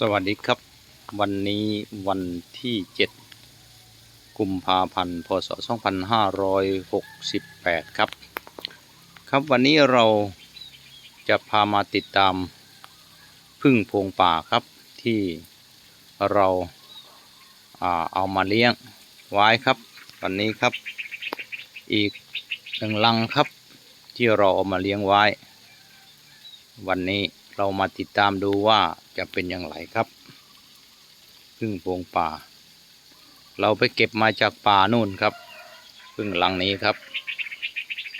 สวัสดีครับ วันนี้วันที่ 7 กุมภาพันธ์ พศ 2568 ครับ ครับวันนี้เราจะพามาติดตามพึ่งพงป่าครับที่เราอาเอามาเลี้ยงไว้ครับ วันนี้ครับอีกหนึ่งลังครับที่เราเอามาเลี้ยงไว้ วันนี้ เรามาติดตามดูว่าจะเป็นอย่างไรครับพึ่งโพงป่า เราไปเก็บมาจากป่านู่นครับพึ่งหลังนี้ครับ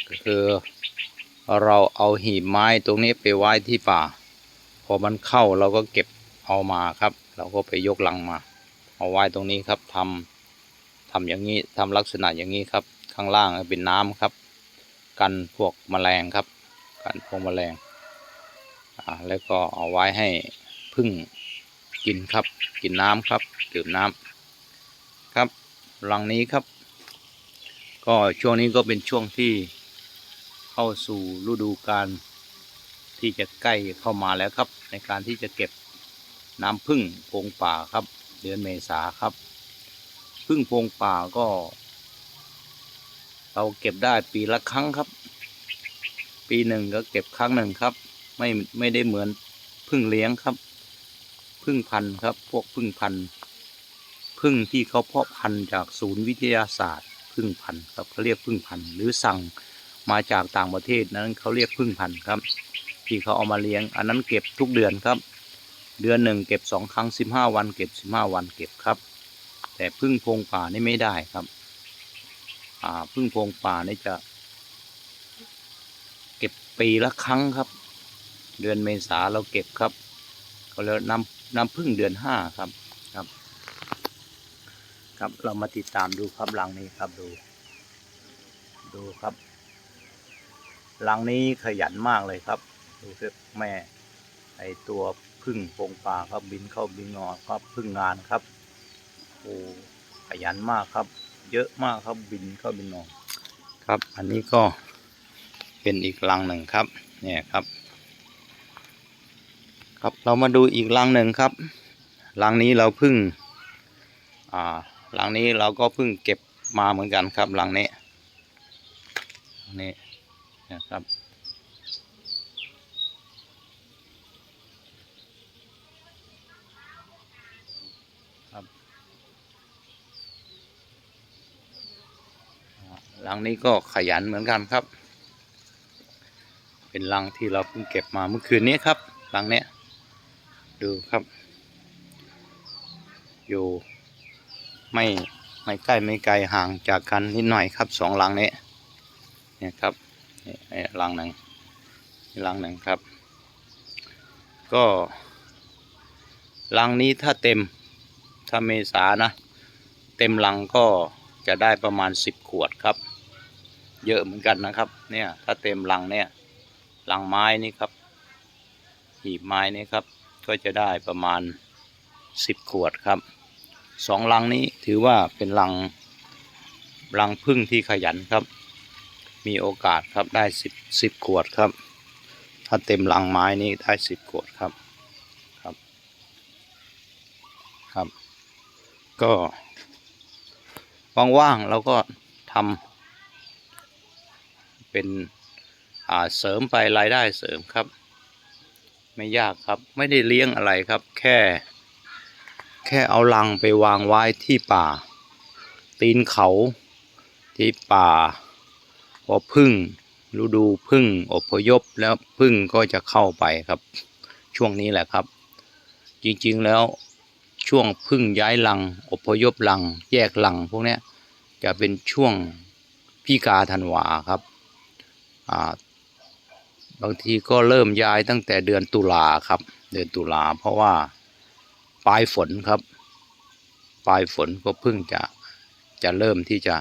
ก็คือเราเอาหีบไม้ตรงนี้ไปไว้ที่ป่า พอมันเข้าเราก็เก็บเอามาครับ เราก็ไปยกลังมา เอาไว้ตรงนี้ครับทำทำอย่างนี้ทำลักษณะอย่างนี้ครับ ข้างล่างเป็นน้ำครับ กันพวกแมลงครับ กันพวกแมลง แล้วก็เอาไว้ให้พึ่งกินครับ กินน้ำครับ ดื่มน้ำครับรังนี้ครับ ก็ช่วงนี้ก็เป็นช่วงที่เข้าสู่ฤดูกาลที่จะใกล้เข้ามาแล้วครับ ในการที่จะเก็บน้ำพึ่งโพงป่าครับ เดือนเมษาครับ พึ่งโพงป่าก็ เราเก็บได้ปีละครั้งครับ ปีหนึ่งก็เก็บครั้งหนึ่งครับ ไม่ไม่ได้เหมือนพึ่งเลี้ยงครับ พึ่งพันธุ์ครับ พวกพึ่งพันธุ์พึ่งที่เขาเพาะพันธุ์จากศูนย์วิทยาศาสตร์ พึ่งพันธุ์ครับเขาเรียกพึ่งพันธุ์หรือสั่งมาจากต่างประเทศนั้นเขาเรียกพึ่งพันธุ์ครับ ที่เขาเอามาเลี้ยง อันนั้นเก็บทุกเดือนครับ เดือนหนึ่งเก็บสองครั้งสิบห้าวันเก็บสิบห้าวันเก็บครับ แต่พึ่งโพงป่านี่ไม่ได้ครับอ่าพึ่งโพงป่านี่จะ เก็บปีละครั้งครับ เดือนเมษาเราเก็บครับก็แล้วน้ำน้ำพึ่งเดือนห้าครับครับ ครับเรามาติดตามดูครับรังนี้ครับดู ดูครับรังนี้ขยันมากเลยครับ ดูสิแม่ ไอตัวพึ่งโพงป่าครับบินเข้าบินงอครับพึ่งงานครับโอ้ขยันมากครับ เยอะมากครับบินเข้าบินงอครับ อันนี้ก็เป็นอีกรังหนึ่งครับ เนี่ยครับ ครับเรามาดูอีกรังหนึ่งครับรังนี้เราเพึ่งอ่ารังนี้เราก็เพิ่งเก็บมาเหมือนกันครับรังนี้นี้นะครับครับอ่างนี้ก็ขยันเหมือนกันครับ เป็นรังที่เราเพิ่งเก็บมาเมื่อคืนนี้ครับรังเนี้ย ดูครับ อยู่ไม่ไม่ใกล้ไม่ไกลห่างจากกันนิดหน่อยครับสองรังนี้เนี่ยครับนี่นี่รังหนึ่งนี่รังหนึ่งครับ ก็รังนี้ถ้าเต็มถ้าเมษานะ เต็มรังก็จะได้ประมาณสิบขวดครับ เยอะเหมือนกันนะครับ เนี่ยถ้าเต็มรังเนี่ยหลังไม้นี่ครับหีบไม้นี่ครับ ก็จะได้ประมาณสิบขวดครับสองลังนี้ถือว่าเป็นลังลังพึ่งที่ขยันครับ มีโอกาสครับได้สิบสิบขวดครับ ถ้าเต็มลังไม้นี่ได้สิบขวดครับครับครับ ก็ว่างๆเราก็ทำเป็นเสริมไปรายได้เสริมครับ ไม่ยากครับ ไม่ได้เลี้ยงอะไรครับ แค่ แค่เอาลังไปวางไว้ที่ป่า ตีนเขา ที่ป่าพอพึ่งฤดูพึ่งอพยพแล้วพึ่งก็จะเข้าไปครับ ช่วงนี้แหละครับ จริงๆแล้วช่วงพึ่งย้ายลัง อพยพลัง แยกลังพวกนี้จะเป็นช่วงพิกาธันวาครับอ่า บางทีก็เริ่มย้ายตั้งแต่เดือนตุลาครับ เดือนตุลาเพราะว่าปลายฝนครับ ปลายฝนก็เพิ่งจะจะเริ่มที่จะ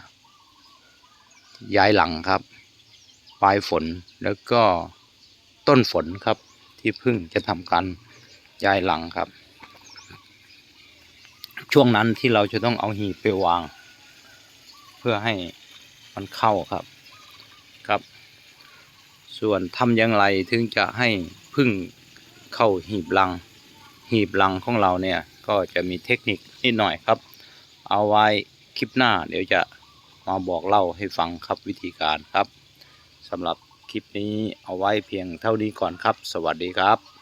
ย้ายหลังครับ ปลายฝนแล้วก็ต้นฝนครับ ที่เพิ่งจะทำการย้ายหลังครับ ช่วงนั้นที่เราจะต้องเอาหีบไปวาง เพื่อให้มันเข้าครับครับ ส่วนทำอย่างไรถึงจะให้พึ่งเข้าหีบลัง หีบลังของเราเนี่ยก็จะมีเทคนิคนิดหน่อยครับ เอาไว้คลิปหน้าเดี๋ยวจะมาบอกเล่าให้ฟังครับวิธีการครับสำหรับคลิปนี้เอาไว้เพียงเท่านี้ก่อนครับ สวัสดีครับ